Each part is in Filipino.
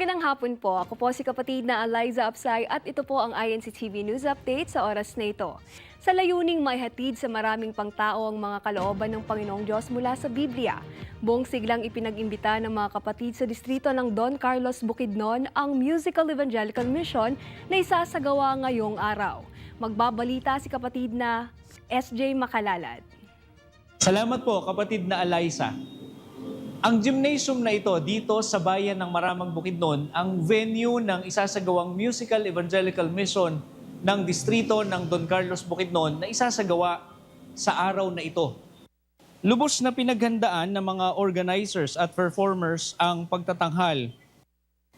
Magandang hapon po. Ako po si kapatid na Eliza Apsay at ito po ang INC TV News Update sa oras na ito. Sa layuning maihatid sa maraming pangtao ang mga kalooban ng Panginoong Diyos mula sa Biblia, buong siglang ipinag-imbita ng mga kapatid sa distrito ng Don Carlos Bukidnon ang Musical Evangelical Mission na isasagawa ngayong araw. Magbabalita si kapatid na SJ Makalalad. Salamat po kapatid na Eliza. Ang gymnasium na ito dito sa bayan ng Maramang Bukidnon ang venue ng isasagawang musical evangelical mission ng distrito ng Don Carlos Bukidnon na isasagawa sa araw na ito. Lubos na pinaghandaan ng mga organizers at performers ang pagtatanghal.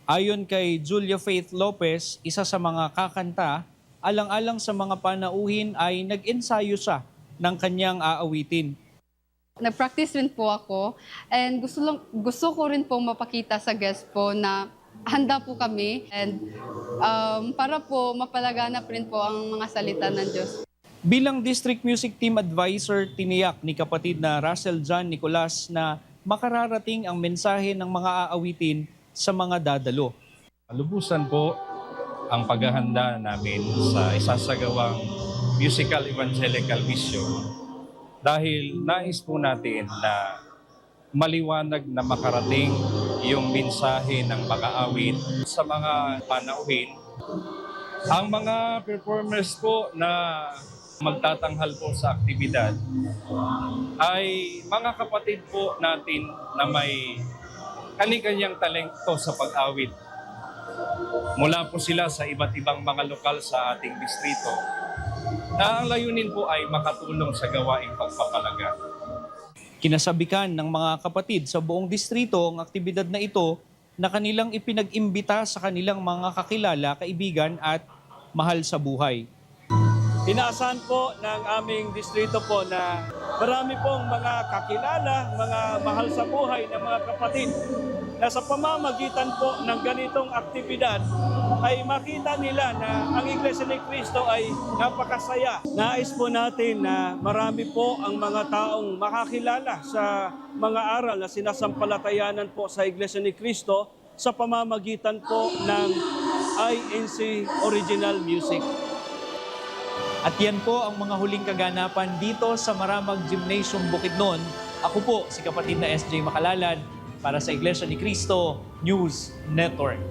Ayon kay Julia Faith Lopez, isa sa mga kakanta, alang-alang sa mga panauhin ay nag-ensayo siya ng kanyang aawitin. Nag-practice rin po ako and gusto, lang, gusto ko rin po mapakita sa guest po na handa po kami and um, para po mapalaganap rin po ang mga salita ng Diyos. Bilang District Music Team Advisor, tiniyak ni kapatid na Russell John Nicolas na makararating ang mensahe ng mga aawitin sa mga dadalo. Lubusan po ang paghahanda namin sa isasagawang musical evangelical mission dahil nais po natin na maliwanag na makarating yung mensahe ng mga awit sa mga panauhin. Ang mga performers po na magtatanghal po sa aktibidad ay mga kapatid po natin na may kani-kanyang talento sa pag-awit. Mula po sila sa iba't ibang mga lokal sa ating distrito na ang layunin po ay makatulong sa gawaing pagpapalaga. Kinasabikan ng mga kapatid sa buong distrito ang aktibidad na ito na kanilang ipinag-imbita sa kanilang mga kakilala, kaibigan at mahal sa buhay. Inaasahan po ng aming distrito po na marami pong mga kakilala, mga mahal sa buhay na mga kapatid na sa pamamagitan po ng ganitong aktibidad ay makita nila na ang Iglesia ni Cristo ay napakasaya. Nais po natin na marami po ang mga taong makakilala sa mga aral na sinasampalatayanan po sa Iglesia ni Cristo sa pamamagitan po ng INC Original Music. At yan po ang mga huling kaganapan dito sa Maramag Gymnasium Bukidnon. Ako po si kapatid na SJ Makalalad para sa Iglesia ni Cristo News Network.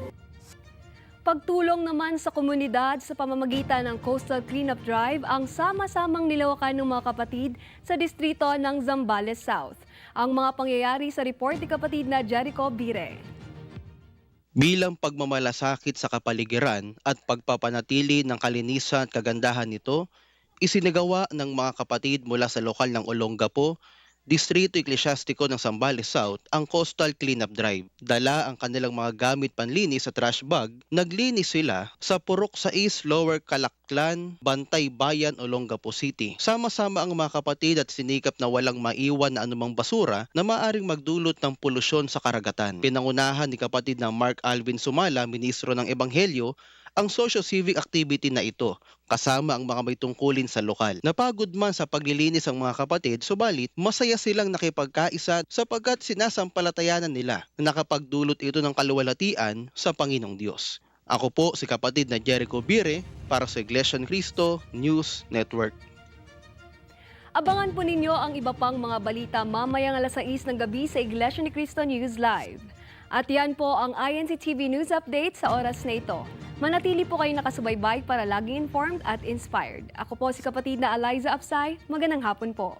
Pagtulong naman sa komunidad sa pamamagitan ng Coastal Cleanup Drive ang sama-samang nilawakan ng mga kapatid sa distrito ng Zambales South. Ang mga pangyayari sa report ni kapatid na Jericho Bire. Bilang pagmamalasakit sa kapaligiran at pagpapanatili ng kalinisan at kagandahan nito, isinagawa ng mga kapatid mula sa lokal ng Olongapo, Distrito Eklesyastiko ng Sambales South ang Coastal Cleanup Drive. Dala ang kanilang mga gamit panlinis sa trash bag, naglinis sila sa Purok 6 Lower Kalaklan, Bantay Bayan, Olongapo City. Sama-sama ang mga kapatid at sinikap na walang maiwan na anumang basura na maaring magdulot ng polusyon sa karagatan. Pinangunahan ni kapatid na Mark Alvin Sumala, Ministro ng Ebanghelyo, ang socio-civic activity na ito kasama ang mga may tungkulin sa lokal. Napagod man sa paglilinis ang mga kapatid, subalit masaya silang nakipagkaisa sapagkat sinasampalatayanan nila na nakapagdulot ito ng kaluwalhatian sa Panginoong Diyos. Ako po si kapatid na Jericho Bire para sa Iglesia ni Cristo News Network. Abangan po ninyo ang iba pang mga balita mamayang alas 6 ng gabi sa Iglesia ni Cristo News Live. At yan po ang INC TV News Update sa oras na ito. Manatili po kayo nakasubaybay para laging informed at inspired. Ako po si kapatid na Eliza Apsay. Magandang hapon po.